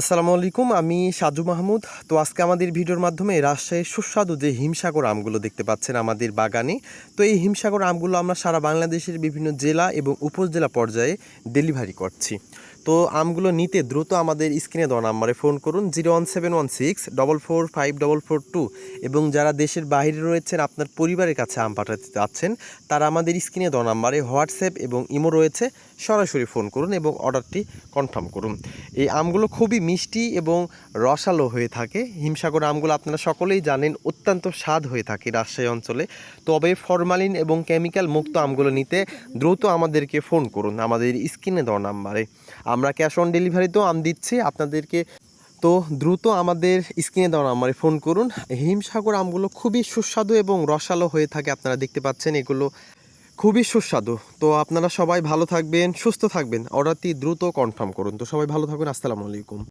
আসসালামু আলাইকুম, আমি সাজু মাহমুদ। তো আজকে আমাদের ভিডিওর মাধ্যমে রাজশাহীর সুস্বাদু যে হিমসাগর আমগুলো দেখতে পাচ্ছেন আমাদের বাগানে, তো এই হিমসাগর আমগুলো আমরা সারা বাংলাদেশের বিভিন্ন জেলা এবং উপজেলা পর্যায়ে ডেলিভারি করছি। তো আমগুলো নিতে দ্রুত আমাদের স্ক্রিনে দেওয়া নাম্বারে ফোন করুন, zero one seven one six double four five double four two. এবং যারা দেশের বাইরে রয়েছেন, আপনার পরিবারের কাছে আম পাঠাতে চাচ্ছেন, তারা আমাদের স্ক্রিনে দেওয়া নাম্বারে হোয়াটসঅ্যাপ এবং ইমো রয়েছে, সরাসরি ফোন করুন এবং অর্ডারটি কনফার্ম করুন। এই আমগুলো খুবই মিষ্টি এবং রসালো হয়ে থাকে। হিমসাগর আমগুলো আপনারা সকলেই জানেন, অত্যন্ত স্বাদ হয়ে থাকে রাজশাহী অঞ্চলে। তবে ফরমালিন এবং কেমিক্যাল মুক্ত আমগুলো নিতে দ্রুত আমাদেরকে ফোন করুন, আমাদের স্ক্রিনে দেওয়া নাম্বারে। আমরা ক্যাশ অন ডেলিভারি তো আম দিচ্ছি, আপনাদেরকে তো দ্রুত আমাদের স্ক্রিনে দেওয়া নাম্বারে ফোন করুন। হিমসাগর আমগুলো খুবই সুস্বাদু এবং রসালো হয়ে থাকে, আপনারা দেখতে পাচ্ছেন এগুলো খুবই সুস্বাদু। তো আপনারা সবাই ভালো থাকবেন, সুস্থ থাকবেন। অর্ডারটি দ্রুত কনফার্ম করুন। তো সবাই ভালো থাকুন, আসসালামু আলাইকুম।